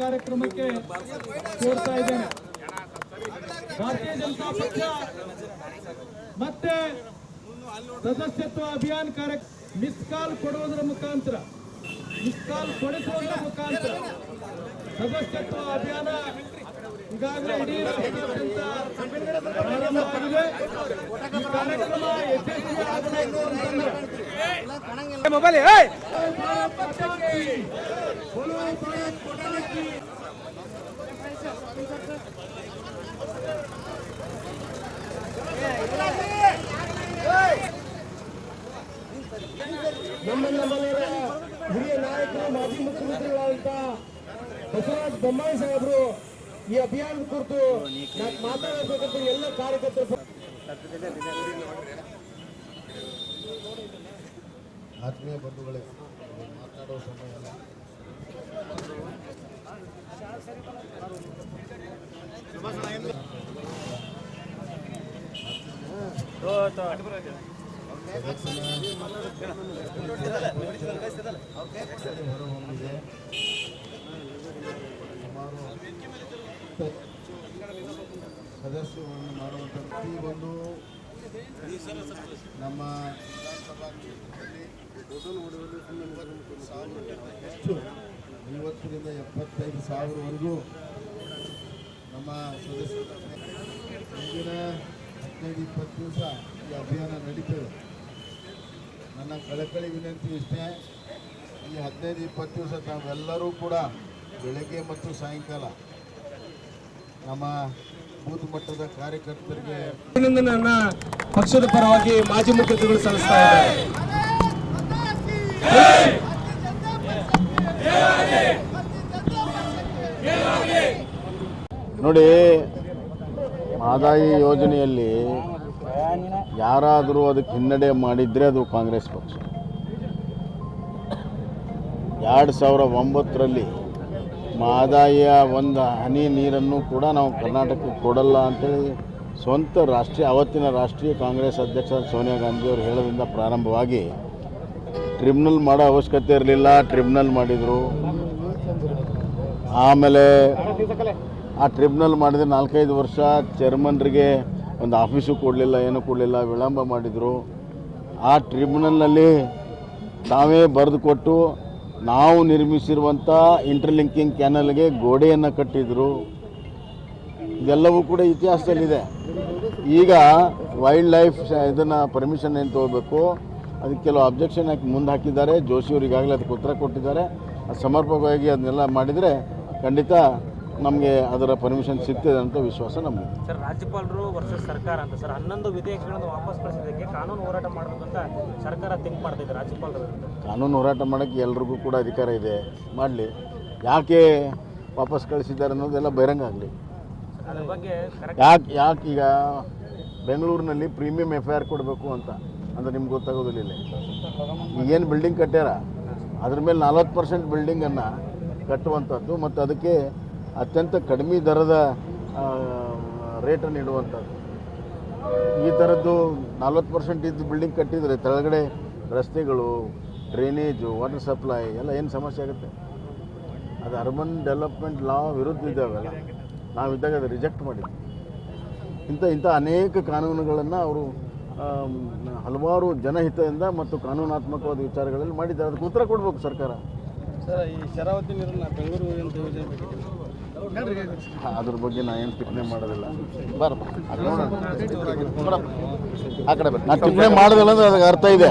ಕಾರ್ಯಕ್ರಮಕ್ಕೆ ಕೋರ್ತಾ ಇದ್ದೇನೆ. ಭಾರತೀಯ ಜನತಾ ಪಕ್ಷ ಮತ್ತೆ ಸದಸ್ಯತ್ವ ಅಭಿಯಾನ ಕಾರ್ಯ ಮಿಸ್ ಕಾಲ್ ಕೊಡುವುದರ ಮುಖಾಂತರ ಮಿಸ್ ಕಾಲ್ ಕೊಡಿಸುವುದರ ಮುಖಾಂತರ ಸದಸ್ಯತ್ವ ಅಭಿಯಾನ ಈಗಾಗಲೇ ಇಡೀ ಕಾರ್ಯಕ್ರಮ ಯಶಸ್ವಿ ಆಗಬೇಕು ಅಂತಂದ್ರೆ ನಮ್ಮ ನಮ್ಮನೆಯ ಹಿರಿಯ ನಾಯಕರು ಮಾಜಿ ಮುಖ್ಯಮಂತ್ರಿಗಳಾದಂತ ಬಸವರಾಜ ಬೊಮ್ಮಾಯಿ ಸಾಹೇಬರು ಈ ಅಭಿಯಾನ ಕುರಿತು ನಾಲ್ಕು ಮಾತಾಡಬೇಕಂತ ಎಲ್ಲ ಕಾರ್ಯಕರ್ತರು ಆತ್ಮೀಯ ಬಂಧುಗಳೇ ಮಾತಾಡೋ ಸಮಯ ಅಲ್ಲ ಸದಸ್ಯವನ್ನು ಮಾಡುವಂಥ ಪ್ರತಿಯೊಂದು ನಮ್ಮ ವಿಧಾನಸಭಾ ಹೆಚ್ಚು ಐವತ್ತರಿಂದ ಎಪ್ಪತ್ತೈದು ಸಾವಿರವರೆಗೂ ನಮ್ಮ ಸದಸ್ಯರು ಮುಂದಿನ ಹದಿನೈದು, ಇಪ್ಪತ್ತು ದಿವಸ ಈ ಅಭಿಯಾನ ನಡೀತದೆ. ನನ್ನ ಕಳಕಳಿ ವಿನಂತಿ ಇಷ್ಟೇ. ಈ ಹದಿನೈದು, ಇಪ್ಪತ್ತು ದಿವಸ ನಾವೆಲ್ಲರೂ ಕೂಡ ಬೆಳಗ್ಗೆ ಮತ್ತು ಸಾಯಂಕಾಲ ನಮ್ಮ ಬೂತ್ ಮಟ್ಟದ ಕಾರ್ಯಕರ್ತರಿಗೆ ಅಭಿನಂದನೆಯನ್ನ ಪಕ್ಷದ ಪರವಾಗಿ ಮಾಜಿ ಮುಖ್ಯಮಂತ್ರಿಗಳು ಸಲ್ಲಿಸ್ತಾ ಇದ್ದಾರೆ. ನೋಡಿ ಆದಾಯ ಯೋಜನೆಯಲ್ಲಿ ಯಾರಾದರೂ ಅದಕ್ಕೆ ಹಿನ್ನಡೆ ಮಾಡಿದರೆ ಅದು ಕಾಂಗ್ರೆಸ್ ಪಕ್ಷ. ಎರಡು ಸಾವಿರ ಒಂಬತ್ತರಲ್ಲಿ ಆದಾಯ ಒಂದು ಹನಿ ನೀರನ್ನು ಕೂಡ ನಾವು ಕರ್ನಾಟಕಕ್ಕೆ ಕೊಡಲ್ಲ ಅಂತೇಳಿ ಸ್ವಂತ ರಾಷ್ಟ್ರೀಯ ಅವತ್ತಿನ ರಾಷ್ಟ್ರೀಯ ಕಾಂಗ್ರೆಸ್ ಅಧ್ಯಕ್ಷ ಸೋನಿಯಾ ಗಾಂಧಿಯವರು ಹೇಳೋದ್ರಿಂದ ಪ್ರಾರಂಭವಾಗಿ ಟ್ರಿಬ್ಯುನಲ್ ಮಾಡೋ ಅವಶ್ಯಕತೆ ಇರಲಿಲ್ಲ ಟ್ರಿಬ್ಯುನಲ್ ಮಾಡಿದರು. ಆಮೇಲೆ ಆ ಟ್ರಿಬ್ಯುನಲ್ ಮಾಡಿದ ನಾಲ್ಕೈದು ವರ್ಷ ಚೇರ್ಮನ್ರಿಗೆ ಒಂದು ಆಫೀಸು ಕೊಡಲಿಲ್ಲ, ಏನೂ ಕೊಡಲಿಲ್ಲ, ವಿಳಂಬ ಮಾಡಿದರು. ಆ ಟ್ರಿಬ್ಯುನಲ್ನಲ್ಲಿ ತಾವೇ ಬರೆದು ಕೊಟ್ಟು ನಾವು ನಿರ್ಮಿಸಿರುವಂಥ ಇಂಟರ್ಲಿಂಕಿಂಗ್ ಕ್ಯಾನಲ್ಗೆ ಗೋಡೆಯನ್ನು ಕಟ್ಟಿದರು. ಇದೆಲ್ಲವೂ ಕೂಡ ಇತಿಹಾಸದಲ್ಲಿದೆ. ಈಗ ವೈಲ್ಡ್ ಲೈಫ್ ಇದನ್ನು ಪರ್ಮಿಷನ್ ಏನು ತೊಗೋಬೇಕು? ಅದಕ್ಕೆ ಕೆಲವು ಅಬ್ಜೆಕ್ಷನ್ ಹಾಕಿ ಮುಂದೆ ಹಾಕಿದ್ದಾರೆ. ಜೋಶಿಯವರು ಈಗಾಗಲೇ ಅದಕ್ಕೆ ಉತ್ತರ ಕೊಟ್ಟಿದ್ದಾರೆ. ಸಮರ್ಪಕವಾಗಿ ಅದನ್ನೆಲ್ಲ ಮಾಡಿದರೆ ಖಂಡಿತ ನಮಗೆ ಅದರ ಪರ್ಮಿಷನ್ ಸಿಗ್ತದೆ ಅಂತ ವಿಶ್ವಾಸ ನಮಗೆ. ಸರ್ ರಾಜ್ಯಪಾಲರು ವರ್ಸಸ್ ಸರ್ಕಾರ ಅಂತ. ಸರ್ ಹನ್ನೊಂದು ವಿಧೇಯಕಗಳನ್ನು ವಾಪಸ್ ಕಳಿಸಿದ್ದಕ್ಕೆ ಕಾನೂನು ಹೋರಾಟ ಮಾಡಬೇಕು ಅಂತ ಸರ್ಕಾರ ಥಿಂಕ್ ಮಾಡ್ತಾ ರಾಜ್ಯಪಾಲರು ಕಾನೂನು ಹೋರಾಟ ಮಾಡೋಕ್ಕೆ ಎಲ್ರಿಗೂ ಕೂಡ ಅಧಿಕಾರ ಇದೆ. ಮಾಡಲಿ. ಯಾಕೆ ವಾಪಸ್ ಕಳಿಸಿದ್ದಾರೆ ಅನ್ನೋದೆಲ್ಲ ಬಹಿರಂಗ ಆಗಲಿ. ಅದ್ರ ಬಗ್ಗೆ ಕರೆಕ್ಟ್ ಯಾಕೆ ಯಾಕೆ ಈಗ ಬೆಂಗಳೂರಿನಲ್ಲಿ ಪ್ರೀಮಿಯಂ ಎಫ್ ಐ ಆರ್ ಕೊಡಬೇಕು ಅಂತ? ಅಂದರೆ ನಿಮ್ಗೆ ಗೊತ್ತಾಗೋದಿಲ್ಲ ಇಲ್ಲಿ. ಈಗೇನು ಬಿಲ್ಡಿಂಗ್ ಕಟ್ಟ್ಯಾರ? ಅದ್ರ ಮೇಲೆ ನಲ್ವತ್ತು ಪರ್ಸೆಂಟ್ ಬಿಲ್ಡಿಂಗನ್ನು ಕಟ್ಟುವಂಥದ್ದು ಮತ್ತು ಅದಕ್ಕೆ ಅತ್ಯಂತ ಕಡಿಮೆ ದರದ ರೇಟನ್ನು ಇಡುವಂಥದ್ದು. ಈ ಥರದ್ದು ನಲ್ವತ್ತು ಪರ್ಸೆಂಟ್ ಇದ್ದು ಬಿಲ್ಡಿಂಗ್ ಕಟ್ಟಿದರೆ ಕೆಳಗಡೆ ರಸ್ತೆಗಳು ಡ್ರೈನೇಜು ವಾಟರ್ ಸಪ್ಲೈ ಎಲ್ಲ ಏನು ಸಮಸ್ಯೆ ಆಗುತ್ತೆ? ಅದು ಅರ್ಬನ್ ಡೆವಲಪ್ಮೆಂಟ್ ಲಾ ವಿರುದ್ಧ ಇದ್ದಾವೆಲ್ಲ, ನಾವಿದ್ದಾಗ ಅದು ರಿಜೆಕ್ಟ್ ಮಾಡಿದ್ವಿ. ಇಂಥ ಇಂಥ ಅನೇಕ ಕಾನೂನುಗಳನ್ನು ಅವರು ಹಲವಾರು ಜನಹಿತದಿಂದ ಮತ್ತು ಕಾನೂನಾತ್ಮಕವಾದ ವಿಚಾರಗಳಲ್ಲಿ ಮಾಡಿದ್ದಾರೆ. ಅದಕ್ಕೆ ಉತ್ತರ ಕೊಡಬೇಕು ಸರ್ಕಾರ. ಸರ್, ಈ ಶರಾವತಿ ನೀರನ್ನು ಬೆಂಗಳೂರು ಅದ್ರ ಬಗ್ಗೆ ನಾ ಏನು ಟಿಪ್ಪಣಿ ಮಾಡೋದಿಲ್ಲ. ಬರ ಬರಪ್ಪ. ಆ ಕಡೆ ಬರ್ರಿ. ನಾ ಟಿಪ್ಪಣಿ ಮಾಡೋದಿಲ್ಲ ಅಂದ್ರೆ ಅದಕ್ಕೆ ಅರ್ಥ ಇದೆ.